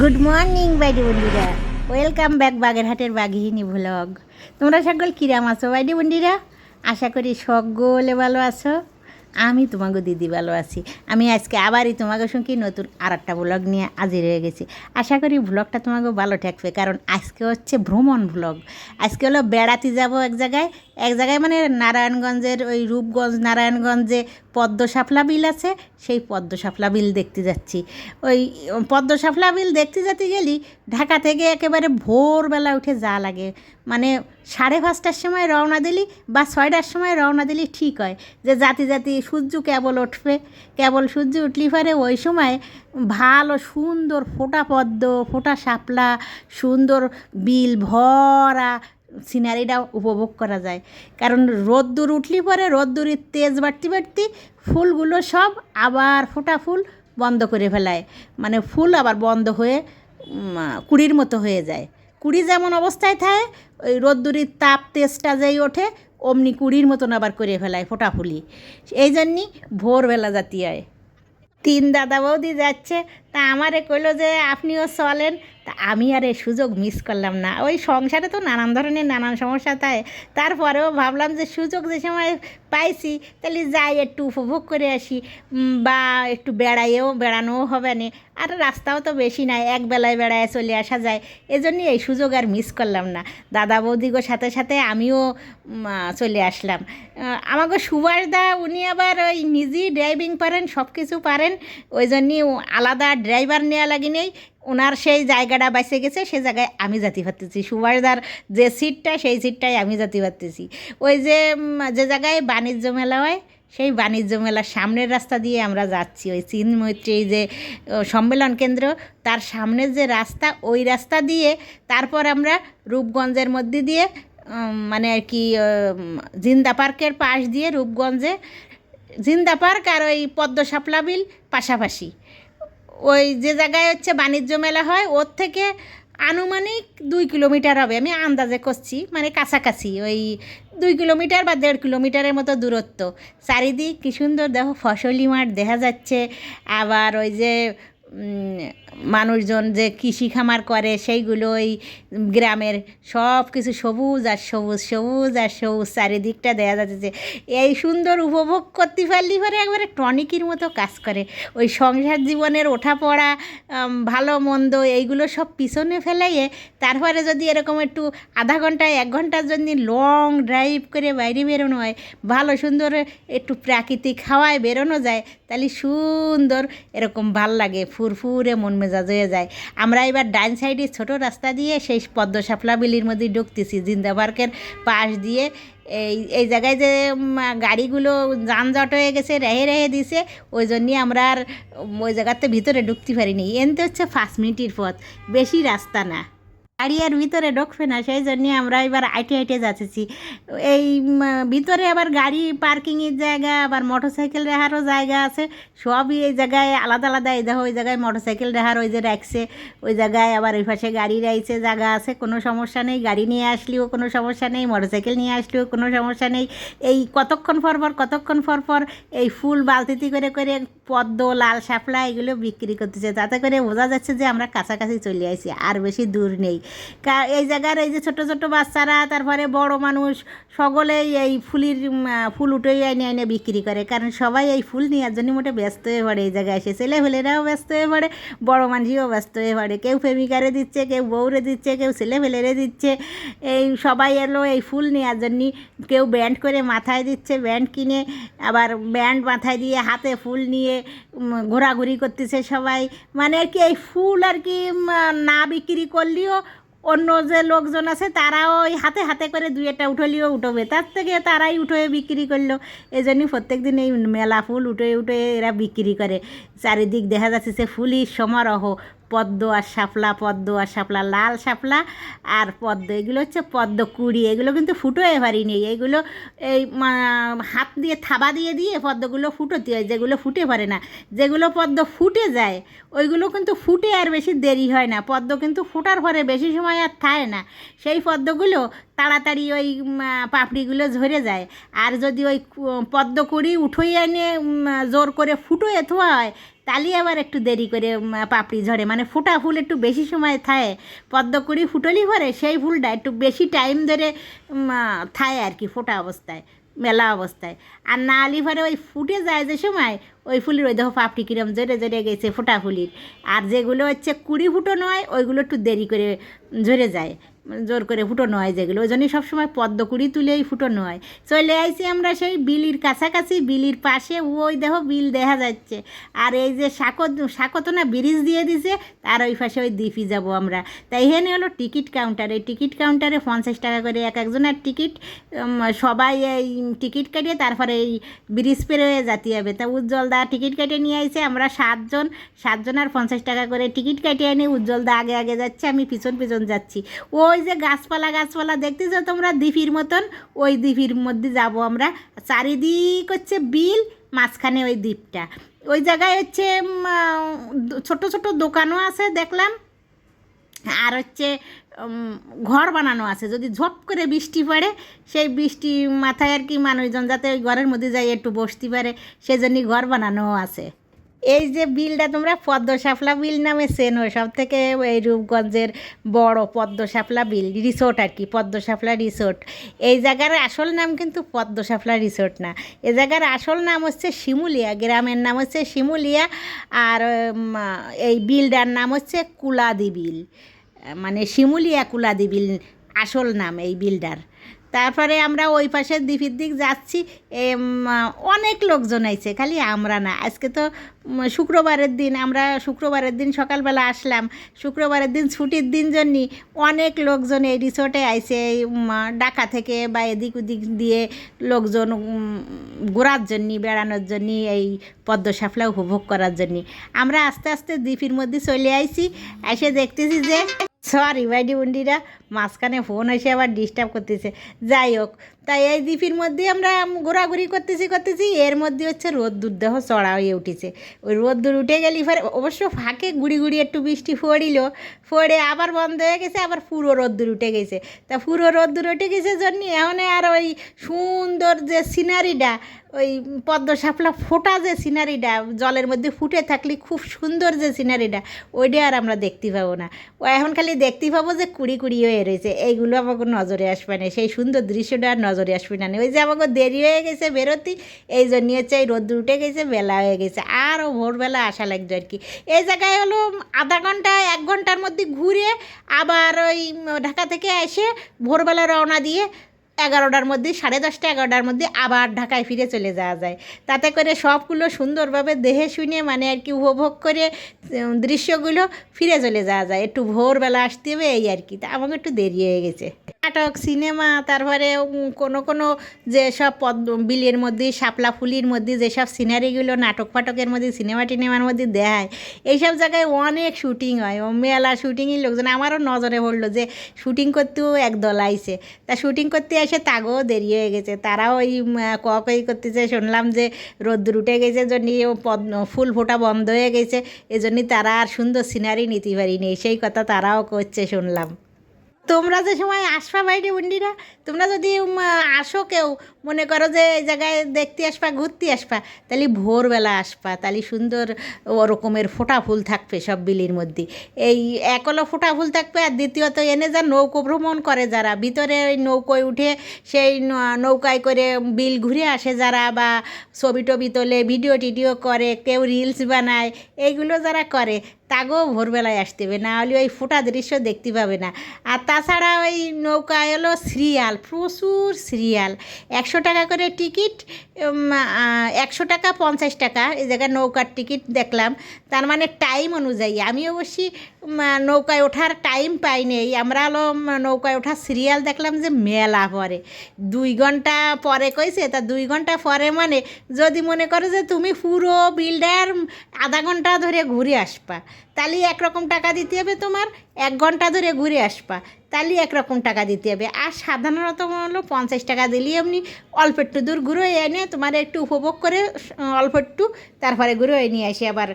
Good morning বাইডি বন্ধুরা। Welcome back বাগেরহাটের বাঘিনী vlog তোমরা সকল কিরাম আছো বাইডি বন্ধুরা? আশা করি সকলে ভালো আছো। আমি তোমাকে দিদি ভালো আছি। আমি আজকে আবারই তোমাকে সঙ্গে নতুন আর একটা ব্লগ নিয়ে হাজির হয়ে গেছি। আশা করি ব্লগটা তোমাকে ভালো ঠেকবে কারণ আজকে হচ্ছে ভ্রমণ ব্লগ আজকে হলো বেড়াতে যাব এক জায়গায়। এক জায়গায় মানে নারায়ণগঞ্জের ওই রূপগঞ্জ, নারায়ণগঞ্জে পদ্ম শাপলা বিল আছে, সেই পদ্ম শাপলা বিল দেখতে যাচ্ছি। ওই পদ্ম শাপলা বিল দেখতে যেতে গেলি ঢাকা থেকে একেবারে ভোরবেলা উঠে যা লাগে। মানে সাড়ে পাঁচটার সময় রওনা দিলি বা ছয়টার সময় রওনা দিলি ঠিক হয়। যে জাতি জাতি সূর্য কেবল উঠবে, কেবল সূর্য উঠলি পরে ওই সময় ভালো সুন্দর ফোটা পদ্ম, ফোটা শাপলা, সুন্দর বিল ভরা সিনারিটা উপভোগ করা যায়। কারণ রোদ্দুর উঠলি পরে রোদ্দুরের তেজ বাড়তি বাড়তি ফুলগুলো সব আবার ফোটা ফুল বন্ধ করে ফেলায়। মানে ফুল আবার বন্ধ হয়ে কুড়ির মতো হয়ে যায়। কুড়ি যেমন অবস্থায় থাকে, ওই রোদ্দুরির তাপ তেজটা যেই ওঠে, অমনি কুড়ির মতন আবার করে ফেলায় ফোটা ফুলি এই জন্যই ভোরবেলা জাতি হয়। তিন দাদা বৌদি যাচ্ছে তা আমারে কইলো যে, আপনিও চলেন। তা আমি আর এই সুযোগ মিস করলাম না। ওই সংসারে তো নানান ধরনের নানান সমস্যা তাই তারপরেও ভাবলাম যে, সুযোগ যে সময় পাইছি, তাহলে যাই একটু উপভোগ করে আসি। বা একটু বেড়াইয়েও, বেড়ানোও হবে না। আর রাস্তাও তো বেশি নাই, এক বেলায় বেড়ায় চলে আসা যায়। এজন্যই এই সুযোগ আর মিস করলাম না। দাদা বৌদিগোর সাথে সাথে আমিও চলে আসলাম। আমাকে সুভাষ দা উনি আবার ওই নিজেই ড্রাইভিং পারেন সব কিছু পারেন। ওই জন্যই আলাদা ড্রাইভার নেওয়া লাগে নেই, ওনার সেই জায়গাটা বাইসে গেছে, সে জায়গায় আমি যাতে পারতেছি সুভাষদার যে সিটটা, সেই সিটটাই আমি যাতে পারতেছি ওই যে যে জায়গায় বাণিজ্য মেলা হয়, সেই বাণিজ্য মেলার সামনের রাস্তা দিয়ে আমরা যাচ্ছি। ওই চীন মৈত্রী যে সম্মেলন কেন্দ্র, তার সামনের যে রাস্তা, ওই রাস্তা দিয়ে তারপর আমরা রূপগঞ্জের মধ্যে দিয়ে মানে আর কি জিন্দা পার্কের পাশ দিয়ে রূপগঞ্জে, জিন্দা পার্ক আর ওই পদ্ম শাপলা বিল পাশাপাশি। ওই যে জায়গায় হচ্ছে বাণিজ্য মেলা হয়, ওর থেকে আনুমানিক দুই কিলোমিটার হবে। আমি আন্দাজে করছি মানে কাছাকাছি, ওই দুই কিলোমিটার বা দেড় কিলোমিটারের মতো দূরত্ব। চারিদিক কী সুন্দর, দেখো ফসলি মাঠ দেখা যাচ্ছে। আবার ওই যে মানুষজন যে কৃষি খামার করে সেইগুলো ওই গ্রামের সব কিছু সবুজ আর সবুজ সবুজ আর সবুজ চারিদিকটা দেখা যাচ্ছে এই সুন্দর উপভোগ করতে পারলি পরে একবারে টনিকের মতো কাজ করে। ওই সংসার জীবনের ওঠা পড়া ভালো মন্দ এইগুলো সব পিছনে ফেলাইয়ে তারপরে যদি এরকম একটু আধা ঘন্টায়, এক ঘণ্টার জন্য লং ড্রাইভ করে বাইরে বেরোনো হয়, ভালো সুন্দর একটু প্রাকৃতিক হাওয়ায় বেরোনো যায়, তাহলে সুন্দর এরকম ভালো লাগে ফুরফুরে মন মেজাজ হয়ে যায়। আমরা এবার ডাইন সাইডে ছোট রাস্তা দিয়ে সেই পদ্ম শাপলা বিলির মধ্যে ঢুকতেছি। জিন্দা পার্কের পাশ দিয়ে এই এই জায়গায় যে গাড়িগুলো যানজট হয়ে গেছে, রেহে রেহে দিছে, ওই জন্যই আমরা আর ওই জায়গাতে ভিতরে ঢুকতে পারিনি। এনতে হচ্ছে ফার্স্ট মিনিটের পথ। বেশি রাস্তা না। গাড়ি আর ভিতরে ঢুকবে না, সেই জন্যে আমরা এবার আইটে আইটে যাচ্ছি। এই ভিতরে আবার গাড়ি পার্কিংয়ের জায়গা, আবার মোটর সাইকেল রাখারও জায়গা আছে। সবই এই জায়গায় আলাদা আলাদা। এই দেখো, ওই জায়গায় মোটর সাইকেল রাখার ওই যে রাখছে ওই জায়গায় আবার ওই পাশে গাড়ি রাখছে জায়গা আছে, কোনো সমস্যা নেই। গাড়ি নিয়ে আসলেও কোনো সমস্যা নেই মোটর সাইকেল নিয়ে আসলেও কোনো সমস্যা নেই। এই কতক্ষণ পর পর, কতক্ষণ পর পর এই ফুল বালতিতে করে করে পদ্ম, লাল শাপলা এগুলো বিক্রি করতেছে। তাতে করে বোঝা যাচ্ছে যে আমরা কাছাকাছি চলে আসি আর বেশি দূর নেই। এই জায়গার এই যে ছোট ছোট বাচ্চারা, তারপরে বড় মানুষ, সকলেই এই ফুলির ফুল উঠেই এনে এনে বিক্রি করে। কারণ সবাই এই ফুল নেওয়ার জন্য মোটে ব্যস্ত হয়ে পড়ে এই জায়গায় এসে। ছেলেফেলেরাও ব্যস্ত হয়ে পড়ে, বড় মানুষও ব্যস্ত হয়ে পড়ে। কেউ প্রেমিকারে দিচ্ছে, কেউ বউরে দিচ্ছে, কেউ ছেলেফেলেরে দিচ্ছে। এই সবাই এলো এই ফুল নেওয়ার জন্য। কেউ ব্যান্ড করে মাথায় দিচ্ছে, ব্যান্ড কিনে আবার ব্যান্ড মাথায় দিয়ে হাতে ফুল নিয়ে ঘোরাঘুরি করতেছে সবাই। মানে আর কি এই ফুল আর কি না বিক্রি করলেও অন্য যে লোকজন আছে তারাও ওই হাতে হাতে করে দুই একটা উঠলিও উঠবে। তার থেকে তারাই উঠে বিক্রি করল। এই জন্যই প্রত্যেক দিন এই মেলা ফুল উঠে উঠে এরা বিক্রি করে। চারিদিক দেখা যাচ্ছে যে ফুলই সমারোহ, পদ্ম আর শাপলা, পদ্ম আর শাপলা, লাল শাপলা আর পদ্ম। এগুলো হচ্ছে পদ্ম কুড়ি, এগুলো কিন্তু ফুটোয় পারি নেই। এগুলো এই হাত দিয়ে, থাবা দিয়ে দিয়ে পদ্মগুলো ফুটোতে হয়, যেগুলো ফুটে পারে না। যেগুলো পদ্ম ফুটে যায়, ওইগুলো কিন্তু ফুটে আর বেশি দেরি হয় না। পদ্ম কিন্তু ফুটার পরে বেশি সময় আর থাকে না। সেই পদ্মগুলো তাড়াতাড়ি ওই পাপড়িগুলো ঝরে যায়। আর যদি ওই পদ্ম কুড়ি উঠোই এনে জোর করে ফুটোয় থোয়া হয় তালি আবার একটু দেরি করে পাপড়ি ঝরে। মানে ফুটা ফুল একটু বেশি সময় থাকে পদ্মকুড়ি ফুটলি ভরে সেই ফুলটা একটু বেশি টাইম ধরে থায় আর কি ফোটা অবস্থায়, মেলা অবস্থায়। আর না আলি ভরে ওই ফুটে যায় যে সময়, ওই ফুলের ওই দেখো পাপড়ি কিরম জোরে জোরে গেছে ফোটা ফুলির। আর যেগুলো হচ্ছে কুড়ি ফুটো নয়, ওইগুলো একটু দেরি করে ঝরে যায়, জোর করে ফুটোনো হয় যেগুলো। ওই জন্যই সবসময় পদ্ম কুড়ি তুলেই ফুটোনো হয়। চলে আইছি আমরা সেই বিলির কাছাকাছি, বিলির পাশে। ওই দেহ বিল দেখা যাচ্ছে। আর এই যে শাকত শাকত না ব্রিজ দিয়ে দিছে, তার ওই পাশে ওই দ্বীপই যাব আমরা। তাই এখানে হলো টিকিট কাউন্টার। এই টিকিট কাউন্টারে পঞ্চাশ টাকা করে এক একজনের টিকিট সবাই এই টিকিট কাটিয়ে তারপরে এই ব্রিজ পেরোয় যেতে হবে। তা উজ্জ্বল দা টিকিট কেটে নিয়ে আইছে, আমরা সাতজন সাতজন আর পঞ্চাশ টাকা করে টিকিট কাটিয়ে এনে উজ্জ্বল দা আগে আগে যাচ্ছে, আমি পিছন পিছন যাচ্ছি। ওই যে গাছপালা গাছপালা দেখতেছো তোমরা? দ্বীপির মতন। ওই দ্বীপির মধ্যে যাব আমরা। চারিদিক হচ্ছে বিল, মাঝখানে ওই দ্বীপটা। ওই জায়গায় হচ্ছে ছোট ছোট দোকানও আছে দেখলাম। আর হচ্ছে ঘর বানানো আছে। যদি ঝপ করে বৃষ্টি পড়ে, সেই বৃষ্টি মাথায় আর কি মানুষজন যাতে ওই ঘরের মধ্যে যাই একটু বসতে পারে, সেজন্যই ঘর বানানোও আছে। এই যে বিলটা তোমরা পদ্ম শাপলা বিল নামে চেনো সব থেকে এই রূপগঞ্জের বড় পদ্ম শাপলা বিল রিসোর্ট আর কি, পদ্ম শাপলা রিসোর্ট এই জায়গার আসল নাম কিন্তু পদ্ম শাপলা রিসোর্ট না। এই জায়গার আসল নাম হচ্ছে শিমুলিয়া, গ্রামের নাম হচ্ছে শিমুলিয়া, আর এই বিলটার নাম হচ্ছে কুলাদি বিল। মানে শিমুলিয়া কুলাদি বিল আসল নাম এই বিলটার। তারপরে আমরা ওই পাশের দ্বীপের দিক যাচ্ছি অনেক লোকজন আইছে, খালি আমরা না। আজকে তো শুক্রবারের দিন, আমরা শুক্রবারের দিন সকালবেলা আসলাম, শুক্রবারের দিন ছুটির দিন জন্যই অনেক লোকজন এই রিসোর্টে আইছে, এই ঢাকা থেকে বা এদিক ওদিক দিয়ে লোকজন ঘোরার জন্যে বেড়ানোর জন্যে এই পদ্ম সাফলা উপভোগ করার জন্যে আমরা আস্তে আস্তে দ্বীপের মধ্যে চলে আইছি, এসে দেখতেছি যে সরি বাইডি বন্ডিরা মাঝখানে ফোন এসে আবার ডিস্টার্ব করতেছে। যাই হোক, তাই এই দ্বীপের মধ্যে আমরা ঘোরাঘুরি করতেছি করতেছি, এর মধ্যে হচ্ছে রোদ্দুর দেহ চড়া হয়ে উঠেছে। ওই রোদ্দুর উঠে গেলি ফের অবশ্য ফাঁকে গুড়ি গুড়ি একটু বৃষ্টি পড়িল, পড়ে আবার বন্ধ হয়ে গেছে, আবার পুরো রোদ্দুর উঠে গেছে। তা পুরো রোদ্দুর উঠে গেছে জন্য এখন আর ওই সুন্দর যে সিনারিটা ওই পদ্ম শাপলা ফোটা যে সিনারিটা, জলের মধ্যে ফুটে থাকলে খুব সুন্দর যে সিনারিটা, ওইটা আর আমরা দেখতে পাবো না। ও এখন খালি দেখতে পাবো যে কুড়ি কুড়ি হয়ে রয়েছে। এইগুলো আমাকে নজরে আসবে না, সেই সুন্দর দৃশ্যটা আর নজরে আসবে না। ওই যে আমাকে দেরি হয়ে গেছে বেরোতি, এই জন্য হচ্ছে এই রোদ্দুর উঠে গেছে, বেলা হয়ে গেছে। আরও ভোরবেলা আসা লাগবে আর কি। এই জায়গায় হলো আধা ঘণ্টা, এক ঘণ্টার মধ্যে ঘুরে আবার ওই ঢাকা থেকে এসে ভোরবেলা রওনা দিয়ে এগারোটার মধ্যে, সাড়ে দশটা, এগারোটার মধ্যে আবার ঢাকায় ফিরে চলে যাওয়া যায়। তাতে করে সবগুলো সুন্দরভাবে দেহে শুনে মানে আর কি উপভোগ করে দৃশ্যগুলো ফিরে চলে যাওয়া যায়। একটু ভোরবেলা আসতে হবে, এই আর কি। তা আমাকে একটু দেরি হয়ে গেছে। নাটক, সিনেমা, তারপরে কোনো কোনো যেসব পদ্ম বিলের মধ্যে, শাপলা ফুলির মধ্যে যেসব সিনারিগুলো নাটক ফাটকের মধ্যে, সিনেমা টিনেমার মধ্যে দেয়, এইসব জায়গায় অনেক শুটিং হয়। ও মেলা শুটিংয়ের লোকজন আমারও নজরে পড়ল যে শুটিং করতেও একদল আইছে। তা শুটিং করতে এসে তাগেও দেরি হয়ে গেছে। তারাও ওই ককই করতেছে, শুনলাম যে রোদ্দুর উঠে গেছে জন্য পদ্ম, ফুল ফোটা বন্ধ হয়ে গেছে, এজন্যই তারা আর সুন্দর সিনারি নিতে পারিনি। সেই কথা তারাও করছে, শুনলাম। তোমরা যে সময় আসবা বাইরে, বন্ডিরা, তোমরা যদি আসো কেউ, মনে করো যে এই জায়গায় দেখতে আসবা, ঘুরতে আসবা, তাহলে ভোরবেলা আসবা, তাহলে সুন্দর ওরকমের ফোটা ফুল থাকবে সব বিলির মধ্যে। এই এক হলো ফোটা ফুল থাকবে আর দ্বিতীয়ত এনে যা নৌকো ভ্রমণ করে যারা, ভিতরে ওই নৌকোয় উঠে সেই নৌকায় করে বিল ঘুরে আসে যারা বা ছবি টবি তোলে, ভিডিও টিডিও করে, কেউ রিলস বানায়, এইগুলো যারা করে তাগেও ভোরবেলায় আসতে হবে, না হলে ওই ফোটা দৃশ্য দেখতে পাবে না। আর তাছাড়া ওই নৌকা এলো সিরিয়াল, প্রচুর সিরিয়াল। একশো টাকা করে টিকিট একশো টাকা, পঞ্চাশ টাকা, এই জায়গায় নৌকার টিকিট দেখলাম। তার মানে টাইম অনুযায়ী, আমি অবশ্যই নৌকায় ওঠার টাইম পাই নেই। আমরা হলো নৌকায় ওঠার সিরিয়াল দেখলাম যে মেলা পরে। দুই ঘণ্টা পরে কইছে, তা দুই ঘণ্টা পরে মানে যদি মনে করো যে তুমি পুরো বিল্ডার আধা ঘণ্টা ধরে ঘুরে আসবা, তাহলে একরকম টাকা দিতে হবে তোমার, এক ঘণ্টা ধরে ঘুরে আসবা। তাহলে একরকম টাকা দিতে হবে। আর সাধারণত হলো পঞ্চাশ টাকা দিলেই আপনি অল্প একটু দূর ঘুরে এনে তোমার একটু উপভোগ করে, অল্প একটু তারপরে ঘুরে নিয়ে এসে আবার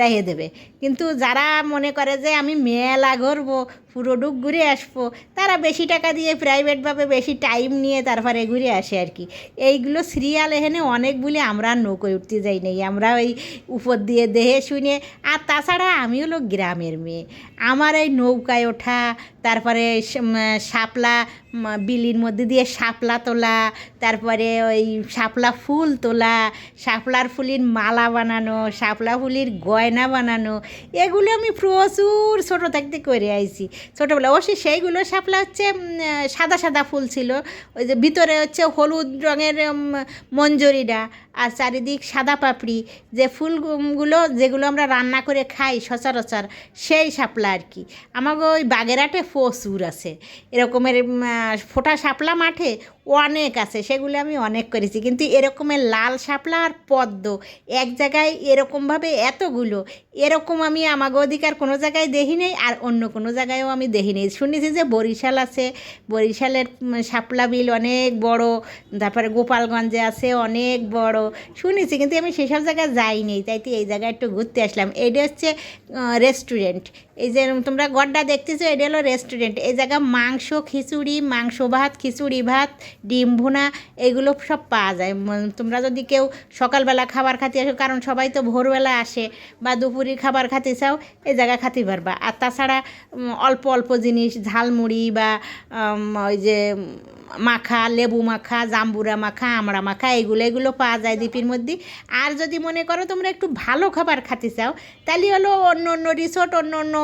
রেখে দেবে। কিন্তু যারা মনে করে যে আমি মেলা ঘুরবো, পুরো ডুব ঘুরে আসব, তারা বেশি টাকা দিয়ে প্রাইভেটভাবে বেশি টাইম নিয়ে তারপরে ঘুরে আসে আর কি। এইগুলো সিরিয়াল এখানে অনেক বলে আমরা নৌকোয় উঠতে যাই নাই। আমরা ওই উপর দিয়ে দেহে শুনে, আর তাছাড়া আমি হলো গ্রামের মেয়ে। আমার এই নৌকায় ওঠা তারপরে শাপলা বিলির মধ্যে দিয়ে শাপলা তোলা, তারপরে ওই শাপলা ফুল তোলা, শাপলার ফুলির মালা বানানো, শাপলা ফুলির গয়না বানানো, এগুলো আমি প্রচুর ছোটো থাকতে করে আইছি। ছোটোবেলা অবশ্যই সেইগুলো শাপলা হচ্ছে সাদা সাদা ফুল ছিল। ওই যে ভিতরে হচ্ছে হলুদ রঙের মঞ্জরিটা আর চারিদিক সাদা পাপড়ি। যে ফুলগুলো, যেগুলো আমরা রান্না করে খাই সচরাচর সেই শাপলা আর কি। আমাকে ওই বাগেরহাটে প্রচুর আছে। এরকমের ফোটা শাপলা মাঠে অনেক আছে, সেগুলো আমি অনেক করেছি। কিন্তু এরকমের লাল শাপলা আর পদ্ম, এক জায়গায় এরকমভাবে এতগুলো, এরকম আমি আমাকে অধিকার কোনো জায়গায় দেখি নেই আর অন্য কোনো জায়গায়ও আমি দেখি নেই। শুনেছি যে বরিশাল আছে, বরিশালের শাপলা বিল অনেক বড়, তারপরে গোপালগঞ্জে আছে অনেক বড়, শুনেছি কিন্তু আমি সেসব জায়গায় যাইনি তাই তো এই জায়গায় একটু ঘুরতে আসলাম। এইটা হচ্ছে রেস্টুরেন্ট এই যে তোমরা গড্ডা দেখতেছো, এটা হলো রেস্টুরেন্ট এই জায়গায় মাংস খিচুড়ি, মাংস ভাত, খিচুড়ি ভাত ডিম, ভুনা, এগুলো সব পাওয়া যায়। তোমরা যদি কেউ সকালবেলা খাবার খাতে আসো, কারণ সবাই তো ভোরবেলা আসে বা দুপুরি খাবার খাতে চাও এই জায়গা খাতে পারবা। আর তাছাড়া অল্প অল্প জিনিস, ঝালমুড়ি বা ওই যে মাখা, লেবু মাখা, জাম্বুরা মাখা, আমড়া মাখা, এগুলো এগুলো পাওয়া যায় দ্বীপের মধ্যে। আর যদি মনে করো তোমরা একটু ভালো খাবার খেতে চাও, তাহলে হলো অন্য অন্য রিসোর্ট অন্য অন্য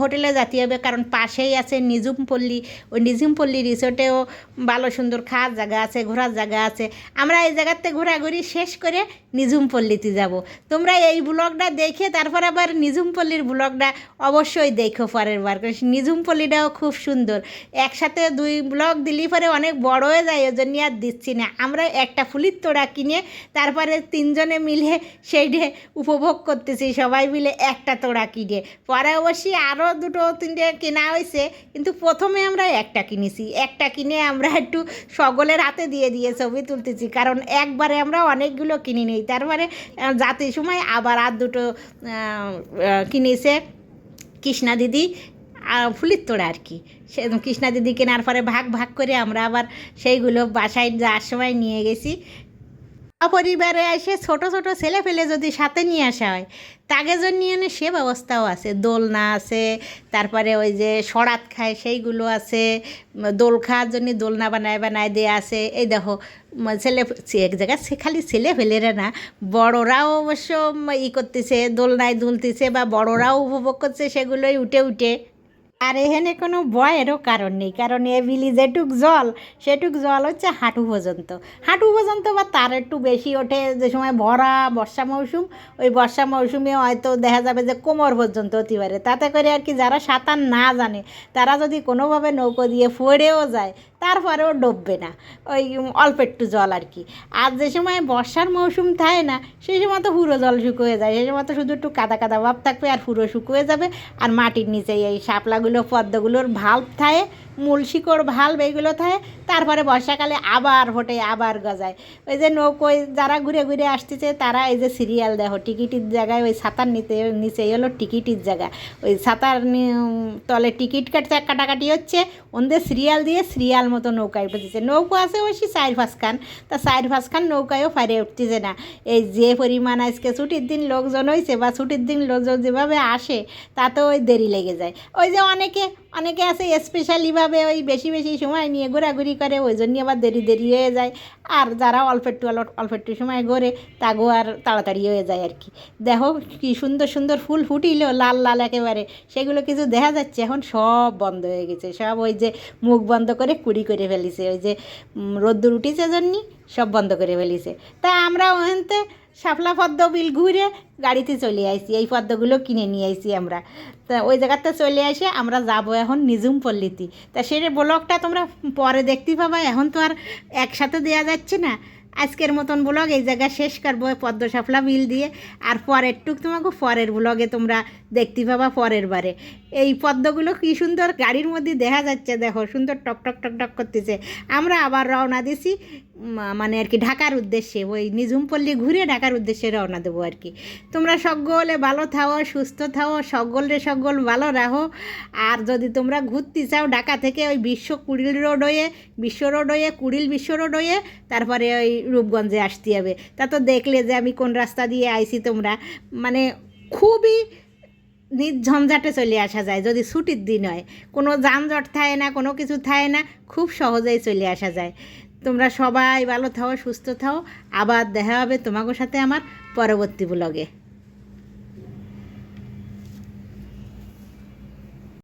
হোটেলে যেতে হবে। কারণ পাশেই আছে নিজুমপল্লী ওই নিজুমপল্লী রিসোর্টেও ভালো সুন্দর খাওয়ার জায়গা আছে, ঘোরার জায়গা আছে। আমরা এই জায়গাতে ঘোরাঘুরি শেষ করে নিজুমপল্লীতে যাব। তোমরা এই ব্লগটা দেখে তারপর আবার নিজুমপল্লীর ব্লগটা অবশ্যই দেখো পরের বার নিজুমপল্লীটাও খুব সুন্দর। একসাথে দুই ব্লগ দিলি পরে অনেক বড় হয়ে যায় ওই জন্য আর দিচ্ছি না। আমরা একটা ফুলির তোড়া কিনে তারপরে তিনজনে মিলে সেইটা উপভোগ করতেছি, সবাই মিলে একটা তোড়া কিনে। পরে অবশ্যই আরও দুটো তিনটে কেনা হয়েছে, কিন্তু প্রথমে আমরা একটা কিনেছি। একটা কিনে আমরা একটু সকলের হাতে দিয়ে দিয়ে ছবি তুলতেছি, কারণ একবারে আমরা অনেকগুলো কিনি নিই। তারপরে যাতে সময় আবার আর দুটো কিনেছে কৃষ্ণা দিদি। ফুলির তোড়া আর কি। সে কৃষ্ণা দিদি কেনার পরে ভাগ ভাগ করে আমরা আবার সেইগুলো বাসায় যাওয়ার সময় নিয়ে গেছি। পরিবারে এসে ছোট ছোট ছেলে ফেলে যদি সাথে নিয়ে আসা হয়, তাকে জন্য সে ব্যবস্থাও আছে। দোলনা আছে, তারপরে ওই যে সরাত খায়, সেইগুলো আছে। দোল খাওয়ার জন্য দোলনা বানায় বানায় দেয়া আছে। এই দেখো ছেলে এক জায়গায় সে খালি ছেলে ফেলেরা না, বড়রাও অবশ্য ই করতেছে, দোলনায় দুলতেছে বা বড়রাও উপভোগ করছে, সেগুলোই উঠে উঠে আর এখানে কোনো ভয়েরও কারণ নেই, কারণ এ বিলি যেটুক জল, সেটুক জল হচ্ছে হাঁটু পর্যন্ত। হাঁটু পর্যন্ত বা তার একটু বেশি ওঠে যে সময় ভরা বর্ষা মৌসুম, ওই বর্ষা মৌসুমে হয়তো দেখা যাবে যে কোমর পর্যন্ত হতে পারে। তাতে করে আর কি যারা সাঁতার না জানে, তারা যদি কোনোভাবে নৌকো দিয়ে পড়েও যায় তারপরেও ডুববে না। ওই অল্প একটু জল আর কি। আর যে সময় বর্ষার মৌসুম থাকে না সেই সময় তো পুরো জল শুকিয়ে যায়। সেই সময় তো শুধু একটু কাদা কাদা ভাব থাকবে আর পুরো শুকিয়ে যাবে। আর মাটির নিচে এই শাপলাগুলো, পদ্মগুলোর ভাব থাকে। মূল শিকড় ভালো এইগুলো থাকে, তারপরে বর্ষাকালে আবার ফোটে আবার গজায়। ওই যে নৌকোয় যারা ঘুরে ঘুরে আসতেছে, তারা এই যে সিরিয়াল দেখো, টিকিটির জায়গায় ওই সাঁতার নিতে নিচে হলো টিকিটির জায়গা। ওই সাঁতার তলে টিকিট কাটছে কাটাকাটি হচ্ছে ওদের সিরিয়াল দিয়ে সিরিয়াল মতো নৌকায় উঠেছে নৌকো আছে অবশ্যই চার পাঁচখান তা চার পাঁচখান নৌকায়ও ফারে উঠতেছে না। এই যে পরিমাণ আজকে ছুটির দিন লোকজন হয়েছে বা ছুটির দিন লোকজন যেভাবে আসে তাতে ওই দেরি লেগে যায়। ওই যে অনেকে অনেকে আছে স্পেশালিভাবে ওই বেশি বেশি সময় নিয়ে ঘোরাঘুরি করে, ওই জন্য আবার দেরি দেরি হয়ে যায়। আর যারা অল্প একটু অল্প একটু সময় ঘোরে, তাগো আর তাড়াতাড়ি হয়ে যায় আর কি। দেখো কি সুন্দর সুন্দর ফুল ফুটিল, লাল লাল একেবারে। সেগুলো কিছু দেখা যাচ্ছে, এখন সব বন্ধ হয়ে গেছে। সব ওই যে মুখ বন্ধ করে কুড়ি করে ফেলিছে। ওই যে রোদ্দুর উঠেছে জন্যই সব বন্ধ করে ফেলিছে। তা আমরা ওখানতে শাপলা পদ্ম বিল ঘুরে গাড়িতে চলে আইছি, এই পদ্মগুলো কিনে নিয়ে আইছি আমরা। তা ওই জায়গাতে চলে আসে আমরা যাব এখন নিজুম পল্লীতে তা সেই ব্লগটা তোমরা পরে দেখতে পাবা, এখন তো আর একসাথে দেওয়া যাচ্ছে না। আজকের মতন ব্লগ এই জায়গায় শেষ করব পদ্ম সাফলা বিল দিয়ে। আর পরের টুক তোমাকে পরের ব্লগে তোমরা দেখতে পাবা পরের বারে। এই পদ্মগুলো কি সুন্দর, গাড়ির মধ্যে দেখা যাচ্ছে, দেখো সুন্দর টক টক টক টক করতেছে। আমরা আবার রওনা দিছি মানে আর কি ঢাকার উদ্দেশ্যে, ওই নিজুমপল্লি ঘুরে ঢাকার উদ্দেশ্যে রওনা দেবো আর কি। তোমরা সকলে ভালো থাও, সুস্থ থাও, সকলে সকল ভালো রাখো আর যদি তোমরা ঘুরতে চাও ঢাকা থেকে ওই বিশ্ব কুড়িল রোড হয়ে, বিশ্ব রোড হয়ে, কুড়িল বিশ্ব রোড হয়ে, তারপরে ওই রূপগঞ্জে আসতে হবে। তা তো দেখলে যে আমি কোন রাস্তা দিয়ে আইছি তোমরা। মানে খুবই নির্ঝঞ্ঝাটে চলে আসা যায়, যদি ছুটির দিন হয়। কোনো যানজট থাকে না, কোনো কিছু থাকে না, খুব সহজেই চলে আসা যায়। তোমরা সবাই ভালো থাও সুস্থ থাও। আবার দেখা হবে তোমাদের সাথে আমার পরবর্তী ব্লগে